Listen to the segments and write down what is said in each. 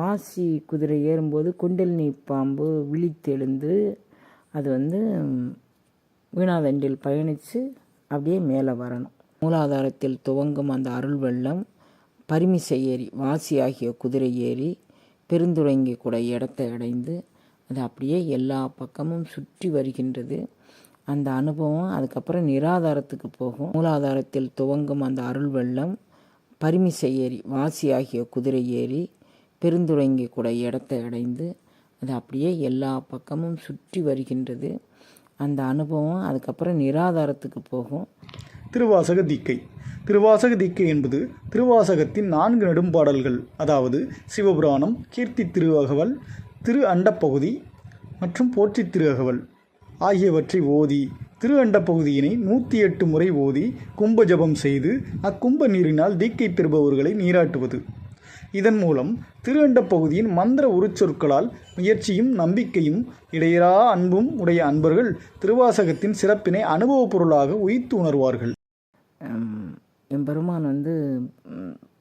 வாசி குதிரை ஏறும்போது குண்டலினி பாம்பு விழித்தெழுந்து அது வந்து வீணாதண்டில் பயணித்து அப்படியே மேலே வரணும். மூலாதாரத்தில் துவங்கும் அந்த அருள் வெள்ளம் பரிமிசை ஏறி வாசி ஆகிய குதிரை ஏறி பெருந்துறங்கி கூட இடத்தை அடைந்து அது அப்படியே எல்லா பக்கமும் சுற்றி வருகின்றது. அந்த அனுபவம் அதுக்கப்புறம் நிராதாரத்துக்கு போகும். மூலாதாரத்தில் துவங்கும் அந்த அருள் வெள்ளம் பரிமிசை ஏறி வாசி ஆகிய குதிரை ஏறி பெருந்துறங்கி கூட இடத்தை அடைந்து அது அப்படியே எல்லா பக்கமும் சுற்றி வருகின்றது. அந்த அனுபவம் அதுக்கப்புறம் நிராதாரத்துக்கு போகும். திருவாசக தீக்கை. திருவாசக தீக்கை என்பது திருவாசகத்தின் நான்கு நெடும்பாடல்கள். அதாவது சிவபுராணம் கீர்த்தி திருவகவல் திரு அண்டப்பகுதி மற்றும் போற்றி திருவகவல் ஆகியவற்றை ஓதி திரு அண்டப்பகுதியினை நூற்றி எட்டு முறை ஓதி கும்ப ஜபம் செய்து அக்கும்ப நீரினால் தீக்கை பெறுபவர்களை நீராட்டுவது. இதன் மூலம் திரு பகுதியின் மந்திர உருச்சொற்களால் முயற்சியும் நம்பிக்கையும் இடையரா அன்பும் உடைய அன்பர்கள் திருவாசகத்தின் சிறப்பினை அனுபவப் பொருளாக உயிர்த்து உணர்வார்கள். ஹம், எம்பெருமான் வந்து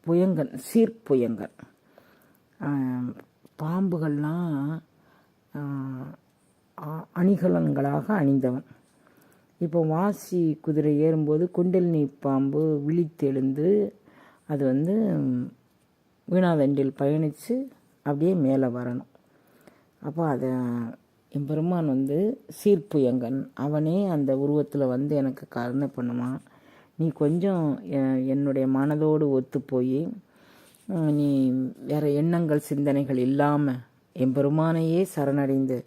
புயங்கன் சீர்ப்புயங்கன். பாம்புகள்லாம் அ- அணிகலன்களாக அணிந்தவன். இப்போ வாசி குதிரை ஏறும்போது குண்டலினி பாம்பு விழித்தெழுந்து அது வந்து வீணாதண்டில் பயணித்து அப்படியே மேலே வரணும். அப்போ அதை எம்பெருமான் வந்து சீர்ப்புயங்கன் அவனே அந்த உருவத்தில் வந்து எனக்கு கருணை பண்ணுவான் நீ கொஞ்சம் என்னுடைய மனதோடு ஒத்து போய் நீ வேறு எண்ணங்கள் சிந்தனைகள் இல்லாமல் எம்பெருமானையே சரணடைந்து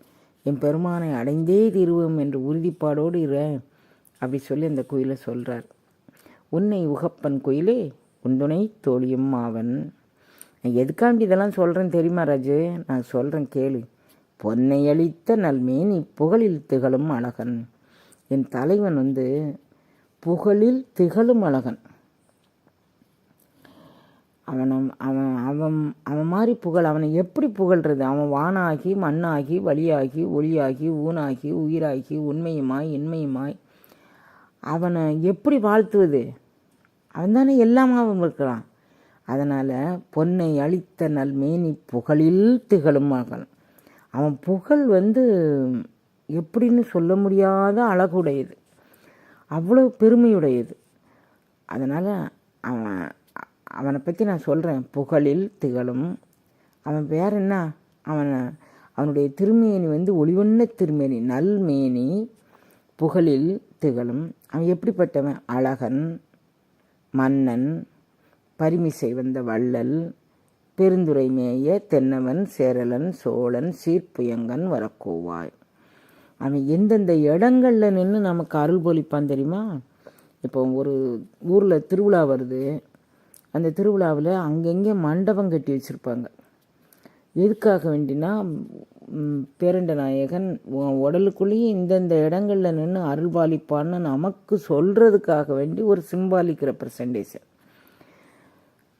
எம்பெருமானை அடைந்தே தீருவோம் என்று உறுதிப்பாடோடு இரு அப்படி சொல்லி அந்த குயிலை சொல்கிறார் உன்னை உகப்பன் குயிலே உந்துணை தோழியும் அவன் நான் எதுக்காண்டி இதெல்லாம் சொல்கிறேன் தெரியுமா ராஜு? நான் சொல்கிறேன் கேளு. பொன்னை அளித்த நல்மேனி புகழில் திகழும் அழகன். என் தலைவன் வந்து புகழில் திகழும் அழகன். அவனை அவன் அவன் அவன் மாதிரி புகழ் அவனை எப்படி புகழ்றது? அவன் வானாகி மண்ணாகி வழியாகி ஒளியாகி ஊனாகி உயிராகி உண்மையுமாய் இன்மையுமாய் அவனை எப்படி வாழ்த்துவது? அவன் தானே எல்லாமாவும் இருக்கிறான் அதனால் பொன்னை அழித்த நல்மேனி புகழில் திகழும் மகன். அவன் புகழ் வந்து எப்படின்னு சொல்ல முடியாத அழகுடையது. அவ்வளோ பெருமையுடையது. அதனால் அவன் அவனை பற்றி நான் சொல்கிறேன் புகழில் திகழும். அவன் வேற என்ன? அவன் அவனுடைய திருமேனி வந்து ஒளிவண்ண திருமேனி நல்மேனி புகழில் திகழும். அவன் எப்படிப்பட்டவன்? அழகன் மன்னன் பரிமிசை வந்த வள்ளல் பெருந்துரை மேய தென்னவன் சேரலன் சோழன் சீர்ப்புயங்கன் வரக்கோவாய். அவன் எந்தெந்த இடங்களில் நின்று நமக்கு அருள் பொழிப்பான் தெரியுமா? இப்போ ஒரு ஊரில் திருவிழா வருது. அந்த திருவிழாவில் அங்கங்கே மண்டபம் கட்டி வச்சுருப்பாங்க. எதுக்காக வேண்டினா பேரண்ட நாயகன் உன் உடலுக்குள்ளேயே இந்தந்த இடங்களில் நின்று அருள் பாலிப்பான்னு நமக்கு சொல்கிறதுக்காக வேண்டி ஒரு சிம்பாலிக் ரெப்ரசன்டேஷன்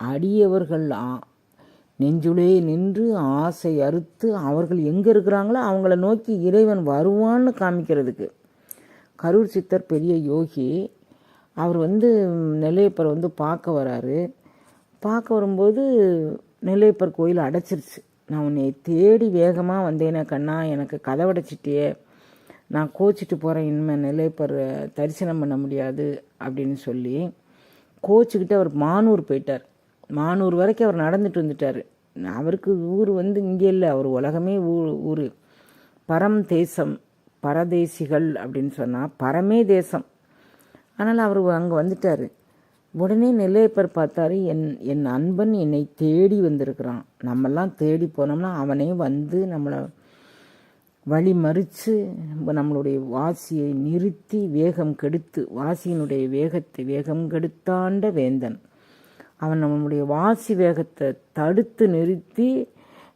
அடியவர்கள் ஆ- நெஞ்சுளே நின்று ஆசை அறுத்து அவர்கள் எங்கே இருக்கிறாங்களோ அவங்கள நோக்கி இறைவன் வருவான்னு காமிக்கிறதுக்கு. கரூர் சித்தர் பெரிய யோகி அவர் வந்து நெல்லையப்பர் வந்து பார்க்க வராரு. பார்க்க வரும்போது நெல்லையப்பர் கோயில் அடைச்சிருச்சு. நான் உன்னை தேடி வேகமாக வந்தேனே கண்ணா எனக்கு கதவடைச்சிட்டியே. நான் கோச்சிட்டு போகிறேன் இனிமேல் நெல்லையப்பர் தரிசனம் பண்ண முடியாது அப்படின்னு சொல்லி கோச்சிக்கிட்டு அவர் மானூர் போயிட்டார். மானூர் வரைக்கும் அவர் நடந்துட்டு வந்துட்டார். அவருக்கு ஊர் வந்து இங்கே இல்லை. அவர் உலகமே ஊர் ஊர். பரம் தேசம் பரதேசிகள் அப்படின்னு சொன்னால் பரமே தேசம். ஆனால் அவர் அங்கே வந்துட்டார். உடனே நெல்லையப்பர் பார்த்தாரு என் என் அன்பன் என்னை தேடி வந்திருக்கிறான். நம்மெல்லாம் தேடி போனோம்னா அவனே வந்து நம்மளை வழி மறித்து நம்மளுடைய வாசியை நிறுத்தி வேகம் கெடுத்து வாசியினுடைய வேகத்தை வேகம் கெடுத்தாண்ட வேந்தன். அவன் நம்மளுடைய வாசி வேகத்தை தடுத்து நிறுத்தி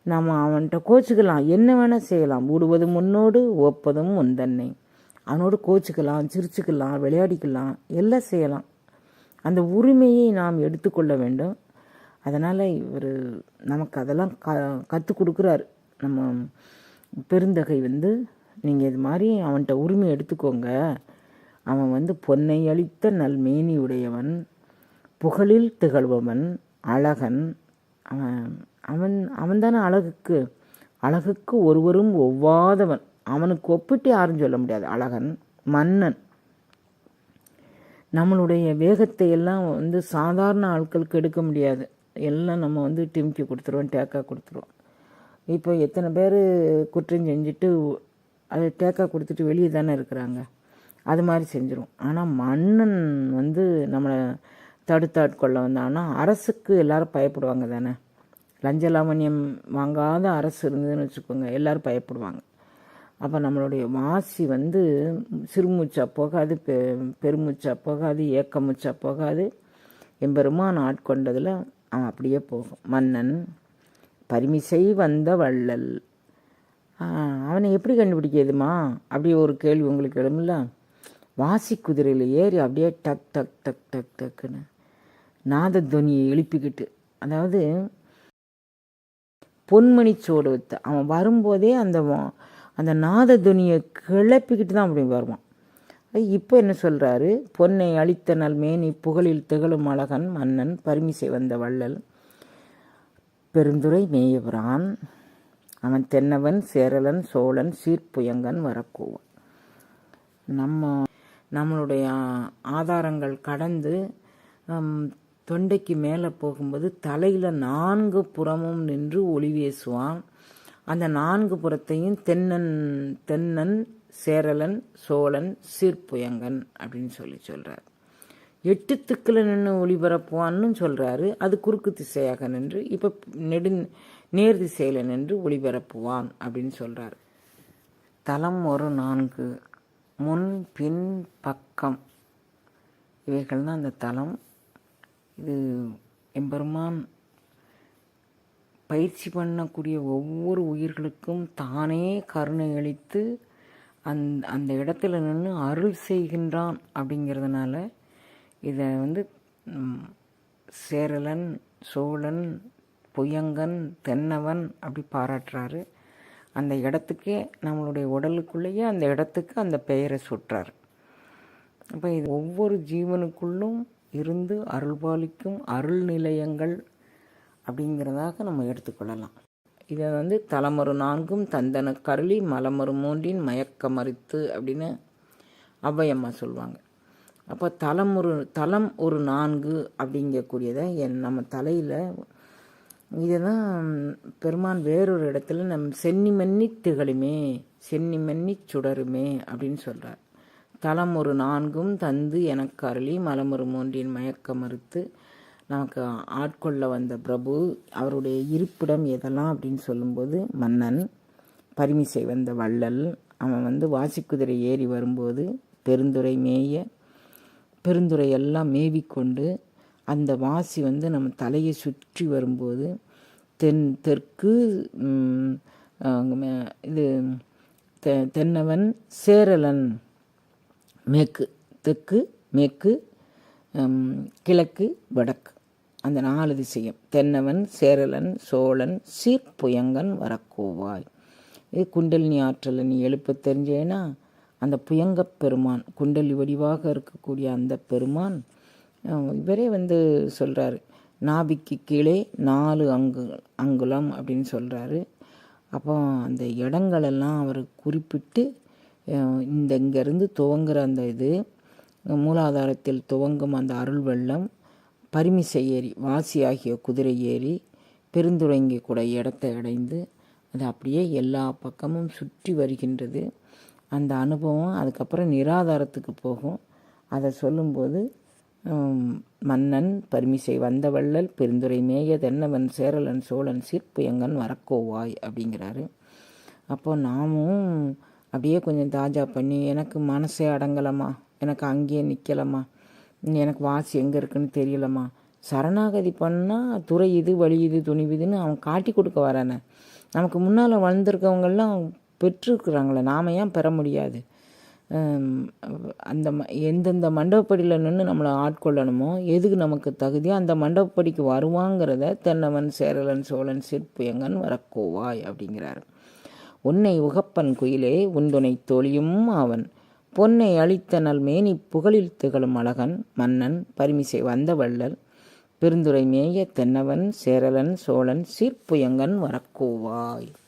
நம்ம அவன்கிட்ட கோச்சிக்கலாம். என்ன வேணால் செய்யலாம். ஊடுவது முன்னோடு ஒப்பதும் முந்தன்னை அவனோடு கோச்சிக்கலாம் சிரிச்சுக்கலாம் விளையாடிக்கலாம் எல்லாம் செய்யலாம். அந்த உரிமையை நாம் எடுத்துக்கொள்ள வேண்டும். அதனால் இவர் நமக்கு அதெல்லாம் க கற்றுக் கொடுக்குறாரு. நம்ம பெருந்தகை வந்து நீங்கள் இது மாதிரி அவன்கிட்ட உரிமை எடுத்துக்கோங்க. அவன் வந்து பொன்னை அளித்த நல்மேனியுடையவன். புகழில் திகழ்பவன் அழகன். அவன் அவன் அவன்தானே அழகுக்கு அழகுக்கு ஒருவரும் ஒவ்வாதவன். அவனுக்கு ஒப்பிட்டு யாரும் சொல்ல முடியாது. அழகன் மன்னன். நம்மளுடைய வேகத்தை எல்லாம் வந்து சாதாரண ஆட்களுக்கு எடுக்க முடியாது. எல்லாம் நம்ம வந்து டிமிக்கி கொடுத்துருவோம் டேக்கா கொடுத்துருவோம். இப்போ எத்தனை பேர் குற்றம் செஞ்சுட்டு அது டேக்கா கொடுத்துட்டு வெளியே தானே இருக்கிறாங்க? அது மாதிரி செஞ்சிடும் ஆனால் மன்னன் வந்து நம்மளை தடுத்தாட்கொள்ள வந்தான்னா அரசுக்கு எல்லாரும் பயப்படுவாங்க தானே? லஞ்ச லாவண்யம் வாங்காத அரசு இருந்ததுன்னு வச்சுக்கோங்க எல்லாரும் பயப்படுவாங்க. அப்போ நம்மளுடைய வாசி வந்து சிறுமூச்சா போகாது பெ பெருமூச்சா போகாது ஏக்கமூச்சா போகாது. எம்பெருமான் ஆட்கொண்டதில் அவன் அப்படியே போகும். மன்னன் பரிமிசை வந்த வள்ளல். அவனை எப்படி கண்டுபிடிக்கிறதுமா? அப்படி ஒரு கேள்வி உங்களுக்கு எழுமில்ல? வாசி குதிரையில் ஏறி அப்படியே டக் டக் டக் டக் டக்குன்னு. நாதத்வனியை எழுப்பிக்கிட்டு அதாவது பொன்மணி சோடு அவன் வரும்போதே அந்த வா- அந்த நாதத்வனியை கிளப்பிக்கிட்டு தான் அப்படி வருவான். இப்போ என்ன சொல்கிறாரு பொன்னை அழித்த நல் மேனி புகழில் திகழும் அழகன் மன்னன் பரிமிசை வந்த வள்ளல் பெருந்துரை மேயபுரான் அவன் தென்னவன் சேரலன் சோழன் சீர்ப்புயங்கன் வரக்கூவன். நம்ம நம்மளுடைய ஆதாரங்கள் கடந்து தொண்டைக்கு மேலே போகும்போது தலையில் நான்கு புறமும் நின்று ஒளி வீசுவான் அந்த நான்கு புறத்தையும் தென்னன் தென்னன் சேரலன் சோழன் சீர்புயங்கன் அப்படின்னு சொல்லி சொல்கிறார் எட்டு திக்கில் நின்று ஒளிபரப்புவான்னு சொல்கிறாரு அது குறுக்கு திசையாக நின்று இப்போ நெடு நேர் திசையில் நின்று ஒளிபரப்புவான் அப்படின்னு சொல்கிறார் தலம் ஒரு நான்கு முன் பின் பக்கம். இவைகள் தான் அந்த தலம் இது எம்பெருமான் பயிற்சி பண்ணக்கூடிய ஒவ்வொரு உயிர்களுக்கும் தானே கருணை அளித்து அந் அந்த இடத்துல நின்று அருள் செய்கின்றான் அப்படிங்கிறதுனால இதை வந்து சேரலன் சோழன் புயங்கன் தென்னவன் அப்படி பாராட்டுறாரு. அந்த இடத்துக்கே நம்மளுடைய உடலுக்குள்ளேயே அந்த இடத்துக்கு அந்த பெயரை சுட்டுறாரு அப்போ இது ஒவ்வொரு ஜீவனுக்குள்ளும் இருந்து அருள்பாலிக்கும் அருள் நிலையங்கள் அப்படிங்கிறதாக நம்ம எடுத்துக்கொள்ளலாம். இதை வந்து தலைமறு நான்கும் தந்தன கருளி மலமறு மூன்றின் மயக்க மறித்து அப்படின்னு அவ்வையம்மா சொல்லுவாங்க. அப்போ தலம் ஒரு தலம் ஒரு நான்கு அப்படிங்கக்கூடியதை என் நம்ம தலையில் இதை தான் பெருமான் வேறொரு இடத்துல நம் சென்னி மன்னி திகழுமே சென்னி மன்னி சுடருமே அப்படின்னு சொல்கிறார் தலம் ஒரு நான்கும் தந்து எனக்கு அருளி மலமொரு மூன்றின் மயக்க மறுத்து நமக்கு ஆட்கொள்ள வந்த பிரபு அவருடைய இருப்பிடம் எதெல்லாம் அப்படின்னு சொல்லும்போது மன்னன் பரிமிசை வந்த வள்ளல் அவன் வந்து வாசிக்குதிரை ஏறி வரும்போது பெருந்துரை மேய பெருந்துரை எல்லாம் மேவிக்கொண்டு அந்த வாசி வந்து நம்ம தலையை சுற்றி வரும்போது தென் தெற்கு மே- இது தெ தென்னவன் சேரலன் மேற்கு தெற்கு மேற்கு கிழக்கு வடக்கு. அந்த நாலு திசையும். தென்னவன் சேரலன் சோழன் சீர்ப்புயங்கன் வரக்கோவாய். இது குண்டலினி ஆற்றலை நீ எழுப்ப தெரிஞ்சேன்னா அந்த புயங்கப் பெருமான் குண்டலி வடிவாக இருக்கக்கூடிய அந்த பெருமான் இவரே வந்து சொல்கிறாரு நாபிக்கு கீழே நாலு அங்கு அங்குலம் அப்படின்னு சொல்கிறாரு அப்போ அந்த இடங்களெல்லாம் அவர் குறிப்பிட்டு இந்த இங்கேருந்து துவங்குற அந்த இது மூலாதாரத்தில் துவங்கும் அந்த அருள் வெள்ளம் பரிமிசை ஏறி வாசி ஆகிய குதிரை ஏறி பெருந்துறங்கி கூட இடத்தை அடைந்து அது அப்படியே எல்லா பக்கமும் சுற்றி வருகின்றது. அந்த அனுபவம் அதுக்கப்புறம் நிராதாரத்துக்கு போகும். அதை சொல்லும்போது மன்னன் பரிமிசை வந்த வள்ளல் பெருந்துரை மேய தென்னவன் சேரலன் சோழன் சீர்ப்புயங்கன் வரக்கோவாய் அப்படிங்கிறாரு. அப்போ நாமும் அப்படியே கொஞ்சம் தாஜா பண்ணி எனக்கு மனசே அடங்கலம்மா. எனக்கு அங்கேயே நிற்கலம்மா எனக்கு வாசி எங்கே இருக்குன்னு தெரியலம்மா. சரணாகதி பண்ணால் துறை இது வழி இது துணிவுதுன்னு அவன் காட்டி கொடுக்க வரானே. நமக்கு முன்னால் வளர்ந்துருக்கவங்கெல்லாம் பெற்றுருக்குறாங்களே. நாம் ஏன் பெற முடியாது? அந்த எந்தெந்த மண்டபப்படியில் நின்று நம்மளை ஆட்கொள்ளணுமோ எதுக்கு நமக்கு தகுதியோ அந்த மண்டபப்படிக்கு வருவாங்கிறத தென்னவன் சேரலன் சோழன் சிற்பயங்கன் வரக்கோவாய் அப்படிங்கிறாரு. உன்னை உகப்பன் குயிலே உந்துணை தோழியும் அவன் பொன்னை அழித்த நல் மேனி புகழில் திகழும் அழகன். மன்னன் பரிமிசை வந்த வள்ளல். பெருந்துரை மேய தென்னவன் சேரலன் சோழன் சீர்ப்புயங்கன் வரக்கோவாய்.